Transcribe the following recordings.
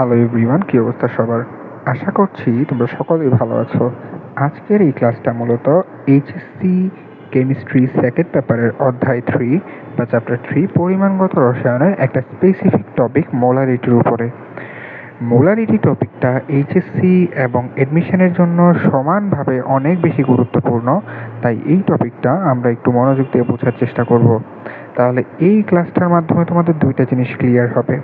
Hello everyone, কী অবস্থা সবার? আশা করছি তোমরা সকলেই ভালো আছো। আজকের এই ক্লাসটা মূলত এইচএসসি কেমিস্ট্রি সেকেন্ড পেপারের অধ্যায় থ্রি বা চ্যাপ্টার থ্রি পরিমাণগত রসায়নের একটা স্পেসিফিক টপিক মোলারিটির উপরে। মোলারিটি টপিকটা এইচএসসি এবং এডমিশনের জন্য সমানভাবে অনেক বেশি গুরুত্বপূর্ণ, তাই এই টপিকটা আমরা একটু মনোযোগ দিয়ে বোঝার চেষ্টা করব। তাহলে এই ক্লাসটার মাধ্যমে তোমাদের দুইটা জিনিস ক্লিয়ার হবে।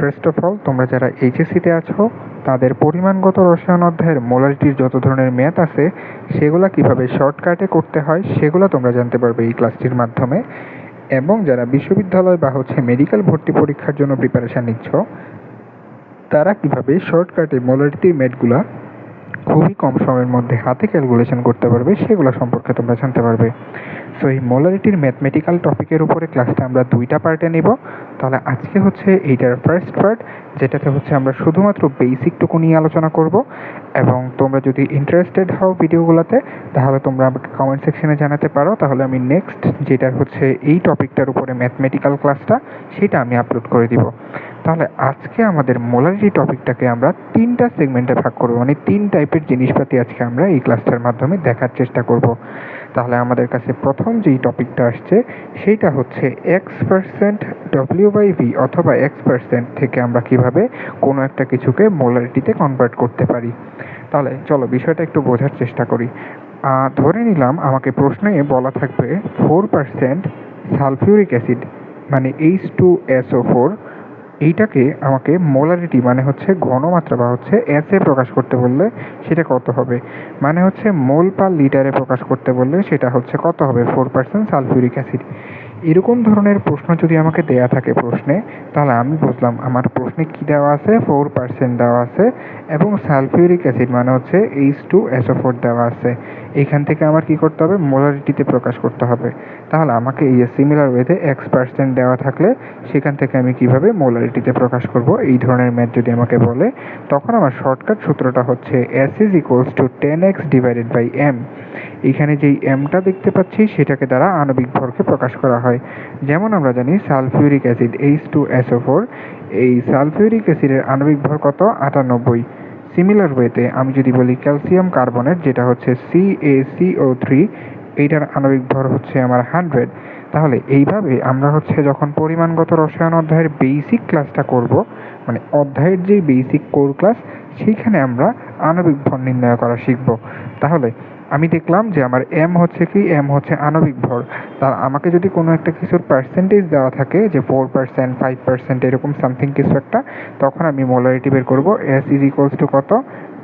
ফার্স্ট অফ অল তোমরা যারা এইচএসসিতে আছো, তাদের পরিমাণগত রসায়ন অধ্যায়ের মোলারিটির যত ধরনের ম্যাথ আছে, সেগুলো কীভাবে শর্টকাটে করতে হয়, সেগুলো তোমরা জানতে পারবে এই ক্লাসটির মাধ্যমে। এবং যারা বিশ্ববিদ্যালয় বা হচ্ছে মেডিকেল ভর্তি পরীক্ষার জন্য প্রিপারেশান নিচ্ছ, তারা কীভাবে শর্টকাটে মোলারিটির ম্যাথগুলা খুবই কম সময়ের মধ্যে হাতে ক্যালকুলেশন করতে পারবে, সেগুলো সম্পর্কে তোমরা জানতে পারবে। সো এই মোলারিটির ম্যাথমেটিক্যাল টপিকের উপরে ক্লাসটা আমরা দুইটা পার্টে নিব। তাহলে আজকে হচ্ছে এইটার ফার্স্ট পার্ট যেটাতে হচ্ছে আমরা শুধুমাত্র বেসিকটুকু নিয়ে আলোচনা করব। এবং তোমরা যদি ইন্টারেস্টেড হও ভিডিওগুলোতে, তাহলে তোমরা আমাকে কমেন্ট সেকশনে জানাতে পারো। তাহলে আমি নেক্সট যেটার হচ্ছে এই টপিকটার উপরে ম্যাথমেটিক্যাল ক্লাসটা সেটা আমি আপলোড করে দিব। তাহলে আজকে আমাদের মোলারিটি টপিকটাকে আমরা তিনটা সেগমেন্টে ভাগ করব। মানে তিন টাইপের জিনিসপাতি আজকে আমরা এই ক্লাসটার মাধ্যমে দেখার চেষ্টা করব। তাহলে আমাদের কাছে প্রথম যেই টপিকটা আসছে, সেইটা হচ্ছে X percent W by V অথবা এক্স পার্সেন্ট থেকে আমরা কীভাবে কোনো একটা কিছুকে মোলারিটিতে কনভার্ট করতে পারি। তাহলে চলো বিষয়টা একটু বোঝার চেষ্টা করি। ধরে নিলাম আমাকে প্রশ্নে বলা থাকবে ফোর পার্সেন্ট সালফিউরিক অ্যাসিড মানে H two S O four এইটাকে আমাকে মোলারিটি মানে হচ্ছে ঘনমাত্রা বা হচ্ছে এসে প্রকাশ করতে বললে সেটা কত হবে? মানে হচ্ছে মোল পার লিটারে প্রকাশ করতে বললে সেটা হচ্ছে কত হবে? Four percent sulphuric acid. এরকম ধরনের প্রশ্ন যদি আমাকে দেয়া থাকে প্রশ্নে, তাহলে আমি বুঝলাম আমার প্রশ্নে কী দেওয়া আছে ফোর পার্সেন্ট দেওয়া আছে, এবং সালফিউরিক অ্যাসিড মানে হচ্ছে এইচ টু এসও দেওয়া আছে। এখান থেকে আমার কি করতে হবে? মোলারিটিতে প্রকাশ করতে হবে। তাহলে আমাকে এই সিমিলার ওয়েতে এক্স পার্সেন্ট দেওয়া থাকলে, সেখান থেকে আমি কীভাবে মোলারিটিতে প্রকাশ করব? এই ধরনের ম্যাথ যদি আমাকে বলে, তখন আমার শর্টকাট সূত্রটা হচ্ছে S is equals to ten X divided by M এখানে যেই এমটা দেখতে পাচ্ছি, সেটাকে দ্বারা আণবিক ভরকে প্রকাশ করা হয়। যেমন আমরা জানি sulphuric acid H two SO four এই সালফিউরিক অ্যাসিডের আণবিক ভর কত? আটানব্বই। সিমিলার ওয়েতে আমি যদি বলি ক্যালসিয়াম কার্বনেট যেটা হচ্ছে সি এ সিও থ্রি এইটার আণবিক ভর হচ্ছে আমার হান্ড্রেড তাহলে এইভাবে আমরা হচ্ছে যখন পরিমাণগত রসায়ন অধ্যায়ের বেসিক ক্লাসটা করব মানে অধ্যায়ের যে বেসিক কোর ক্লাস সেইখানে আমরা আণবিক ভর নির্ণয় করা শিখব। তাহলে আমি দেখলাম যে আমার এম হচ্ছে কি এম হচ্ছে আণবিক ভর। তা আমাকে যদি কোনো একটা কিছুর পার্সেন্টেজ দেওয়া থাকে, যে ফোর পার্সেন্ট ফাইভ পার্সেন্ট এরকম সামথিং কিছু একটা, তখন আমি মোলারিটি বের করব। এস ইজ ইকুয়ালস টু কত?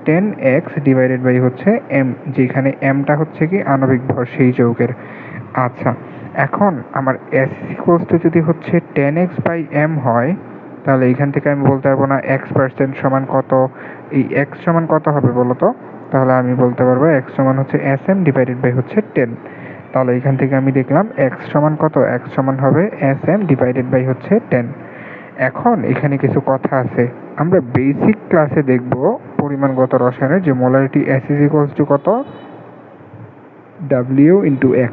টেন এক্স ডিভাইডেড বাই হচ্ছে এম যেখানে এমটা হচ্ছে কি আণবিক ভর সেই যৌগের। আচ্ছা এখন আমার এস ইকুয়ালস টু যদি হচ্ছে টেন এক্স বাই এম হয়, তাহলে এইখান থেকে আমি বলতে পারব না এক্স পার্সেন্ট সমান কত, এই এক্স সমান কত হবে বলো তো তাহলে আমি বলতে পারব এক্স সমান হচ্ছে এস এম ডিভাইডেড বাই হচ্ছে টেন তাহলে এখান থেকে আমি দেখলাম এক্স সমান কত? এক্স সমান হবে এস এম ডিভাইডেড বাই হচ্ছে টেন এখন এখানে কিছু কথা আছে। আমরা বেসিক ক্লাসে দেখব পরিমাণগত রসায়নের যে molarity S is equals to কত? ডাব্লিউ ইন্টু এক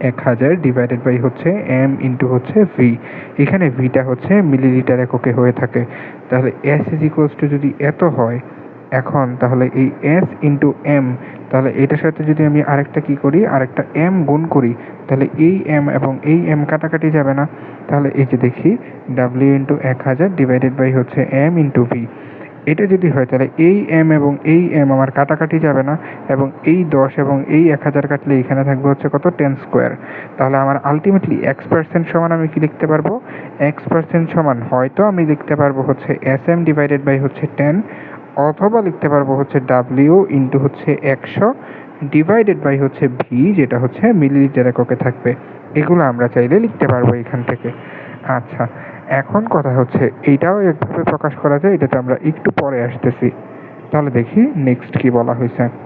এক হাজার ডিভাইডেড বাই হচ্ছে এম ইন্টু হচ্ছে ভি এখানে ভিটা হচ্ছে মিলিলিটার এককে হয়ে থাকে। তাহলে এস ইজ ইকুয়ালস টু যদি এত হয় এখন, তাহলে এই এস ইন্টু এম তাহলে এটার সাথে যদি আমি আরেকটা কি করি, আরেকটা এম গুণ করি, তাহলে এই এম এবং এই এম কাটাকাটি যাবে না। তাহলে এই যে দেখি ডাব্লিউ ইন্টু এক হাজার ডিভাইডেড বাই হচ্ছে এম ইন্টু ভি এটা যদি হয়, তাহলে এই এম এবং এই এম আমার কাটাকাটি যাবে না, এবং এই দশ এবং এই এক হাজার কাটলে এখানে থাকবে হচ্ছে কত? Ten square. তাহলে আমার আলটিমেটলি এক্স পার্সেন্ট সমান আমি কি লিখতে পারব? এক্স পার্সেন্ট সমান হয়তো আমি লিখতে পারব হচ্ছে এস এম ডিভাইডেড বাই হচ্ছে টেন অথবা লিখতে পারব হচ্ছে ডাব্লিউ ইন্টু হচ্ছে একশো ডিভাইডেড বাই হচ্ছে ভি যেটা হচ্ছে মিলিলিটার এককে থাকবে। এগুলো আমরা চাইলে লিখতে পারব এখান থেকে। আচ্ছা এখন কথা হচ্ছে এইটাও একভাবে প্রকাশ করা যায়, এটাতে আমরা একটু পরে আসতেছি। তাহলে দেখি নেক্সট কি বলা হয়েছে।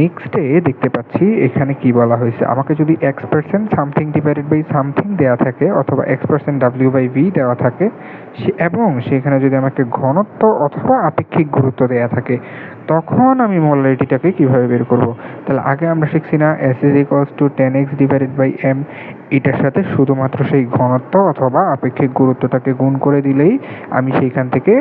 নেক্সটে দেখতে পাচ্ছি, এখানে কি বলা হয়েছে? আমাকে যদি X percent something divided by something দেওয়া থাকে অথবা X percent W by V দেওয়া থাকে, সে এবং সেখানে যদি আমাকে ঘনত্ব অথবা আপেক্ষিক গুরুত্ব দেওয়া থাকে, তখন আমি মোলারিটিটাকে কীভাবে বের করব? তাহলে আগে আমরা শিখছি না S is equals to ten X divided by M এটার সাথে শুধুমাত্র সেই ঘনত্ব অথবা আপেক্ষিক গুরুত্বটাকে গুণ করে দিলেই আমি সেইখান থেকে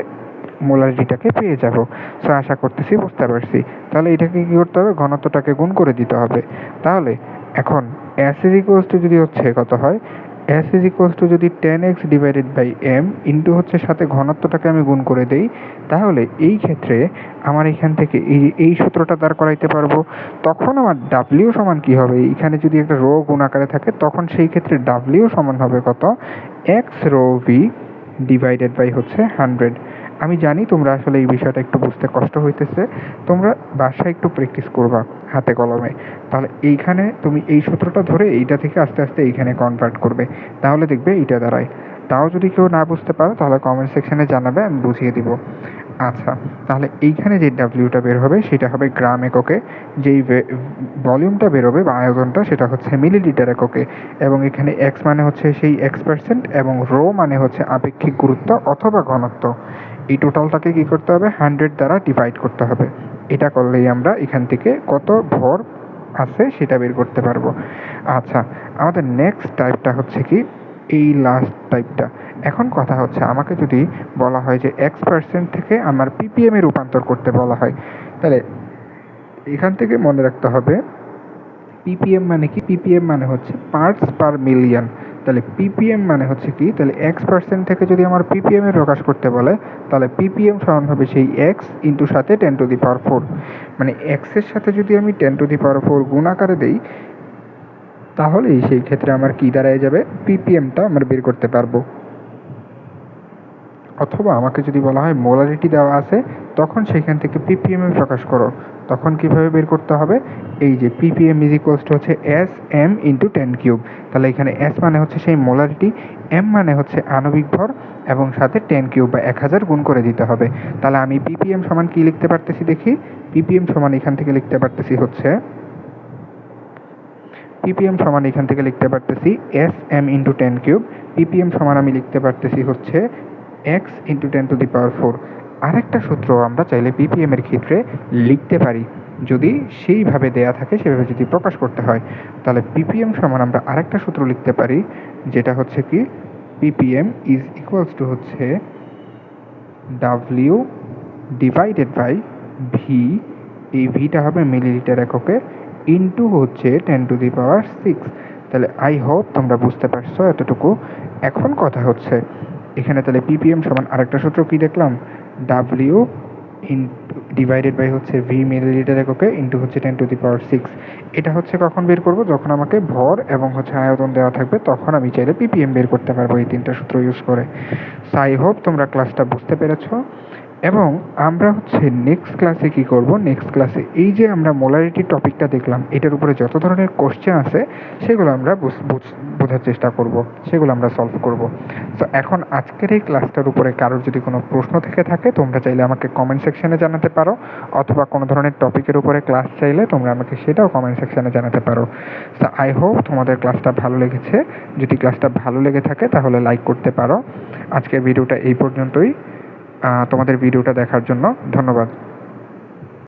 মোলারিটিটাকে পেয়ে যাব। সো আশা করতেছি বুঝতে পারছি। তাহলে এটাকে কী করতে হবে? ঘনত্বটাকে গুণ করে দিতে হবে। তাহলে এখন এস ইজ ইকুয়ালস টু যদি হচ্ছে কত হয়? এস ইজ ইকুয়ালস টু যদি ten X divided by M into হচ্ছে সাথে ঘনত্বটাকে আমি গুণ করে দেই, তাহলে এই ক্ষেত্রে আমার এখান থেকে এই এই সূত্রটা দাঁড় করাইতে পারব। তখন আমার ডাব্লিউ সমান কি হবে? এখানে যদি একটা রো গুণ আকারে থাকে, তখন সেই ক্ষেত্রে ডাব্লিউ সমান হবে কত? X rho V divided by হচ্ছে হান্ড্রেড আমি জানি তোমরা আসলে এই বিষয়টা একটু বুঝতে কষ্ট হইতেছে। তোমরা বাসায় একটু প্র্যাকটিস করবা হাতে কলমে। তাহলে এইখানে তুমি এই সূত্রটা ধরে এইটা থেকে আস্তে আস্তে এইখানে কনভার্ট করবে। তাহলে দেখবে এইটা দাঁড়ায়। তাও যদি কেউ না বুঝতে পারো, তাহলে কমেন্ট সেকশনে জানাবে, আমি বুঝিয়ে দিব। আচ্ছা তাহলে এইখানে যে ডাব্লিউটা বের হবে সেটা হবে গ্রাম এককে, যেই ভলিউমটা বেরোবে বা আয়তনটা সেটা হচ্ছে মিলিলিটার এককে এবং এখানে এক্স মানে হচ্ছে সেই এক্স পার্সেন্ট এবং রো মানে হচ্ছে আপেক্ষিক গুরুত্ব অথবা ঘনত্ব। এই টোটালটাকে কী করতে হবে? হান্ড্রেড দ্বারা ডিভাইড করতে হবে। এটা করলেই আমরা এখান থেকে কত ভর আছে সেটা বের করতে পারব। আচ্ছা আমাদের নেক্সট টাইপটা হচ্ছে কি? এই লাস্ট টাইপটা এখন কথা হচ্ছে আমাকে যদি বলা হয় যে এক্স পার্সেন্ট থেকে আমার পিপিএমে রূপান্তর করতে বলা হয়, তাহলে এখান থেকে মনে রাখতে হবে পিপিএম মানে কি? পিপিএম মানে হচ্ছে পার্টস পার মিলিয়ন তাহলে পিপিএম মানে হচ্ছে কি? তাহলে এক্স পার্সেন্ট থেকে যদি আমার পিপিএম এ প্রকাশ করতে বলে, তাহলে পিপিএম সমান হবে সেই এক্স ইন্টু সাথে ten to the power four মানে এক্সের সাথে যদি আমি ten to the power four গুণ আকারে দিই, তাহলেই সেই ক্ষেত্রে আমার কি দাঁড়ায় যাবে? পিপিএমটা আমরা বের করতে পারব। অথবা আমাকে যদি বলা হয় মোলারিটি দেওয়া আছে, তখন সেখান থেকে পিপিএম প্রকাশ করো। তখন কীভাবে বের করতে হবে? এই যে পিপিএম ইজ ইকুয়ালস টু হচ্ছে S M into ten cube তাহলে এখানে এস মানে হচ্ছে সেই মোলারিটি এম মানে হচ্ছে আণবিক ভর, এবং সাথে টেন কিউব বা এক হাজার গুণ করে দিতে হবে। তাহলে আমি পিপিএম সমান কি লিখতে পারতেছি দেখি? পিপিএম সমান এখান থেকে লিখতে পারতেছি হচ্ছে পিপিএম সমান এখান থেকে লিখতে পারতেছি S M into ten cube ppm সমান আমি লিখতে পারতেছি হচ্ছে X into ten to the power four আরেকটা সূত্র আমরা চাইলে পিপিএম এর ক্ষেত্রে লিখতে পারি। যদি সেইভাবে দেয়া থাকে, সেভাবে যদি প্রকাশ করতে হয়, তাহলে পিপিএম সমান আমরা আরেকটা সূত্র লিখতে পারি, যেটা হচ্ছে কি পিপিএম ইজ ইকুয়ালস টু হচ্ছে ডাব্লিউ ডিভাইডেড বাই ভি এই ভিটা হবে মিলিলিটার এককে ইন্টু হচ্ছে ten to the power six তাহলে আই হোপ তোমরা বুঝতে পারছ এতটুকু। এখন কথা হচ্ছে এখানে তাহলে পিপিএম সমান আরেকটা সূত্র কি দেখলাম? ডাব্লিউ ইন ডিভাইডেড বাই হচ্ছে ভি মিলিলিটার এককে ইন্টু হচ্ছে ten to the power six এটা হচ্ছে কখন বের করব? যখন আমাকে ভর এবং হচ্ছে আয়তন দেওয়া থাকবে, তখন আমি চাইলে পিপিএম বের করতে পারব এই তিনটা সূত্র ইউজ করে। সাই হোপ তোমরা ক্লাসটা বুঝতে পেরেছ। এবং আমরা হচ্ছে নেক্সট ক্লাসে কি করব? নেক্সট ক্লাসে এই যে আমরা মোলারিটি টপিকটা দেখলাম, এটার উপরে যত ধরনের কোশ্চেন আছে, সেগুলো আমরা বোঝার চেষ্টা করব, সেগুলো আমরা সলভ করব। তো এখন আজকের এই ক্লাসটার উপরে কারোর যদি কোনো প্রশ্ন থেকে থাকে, তোমরা চাইলে আমাকে কমেন্ট সেকশনে জানাতে পারো, অথবা কোনো ধরনের টপিকের উপরে ক্লাস চাইলে তোমরা আমাকে সেটাও কমেন্ট সেকশনে জানাতে পারো। তো আই হোপ তোমাদের ক্লাসটা ভালো লেগেছে। যদি ক্লাসটা ভালো লেগে থাকে, তাহলে লাইক করতে পারো। আজকের ভিডিওটা এই পর্যন্তই। তোমাদের ভিডিওটা দেখার জন্য ধন্যবাদ।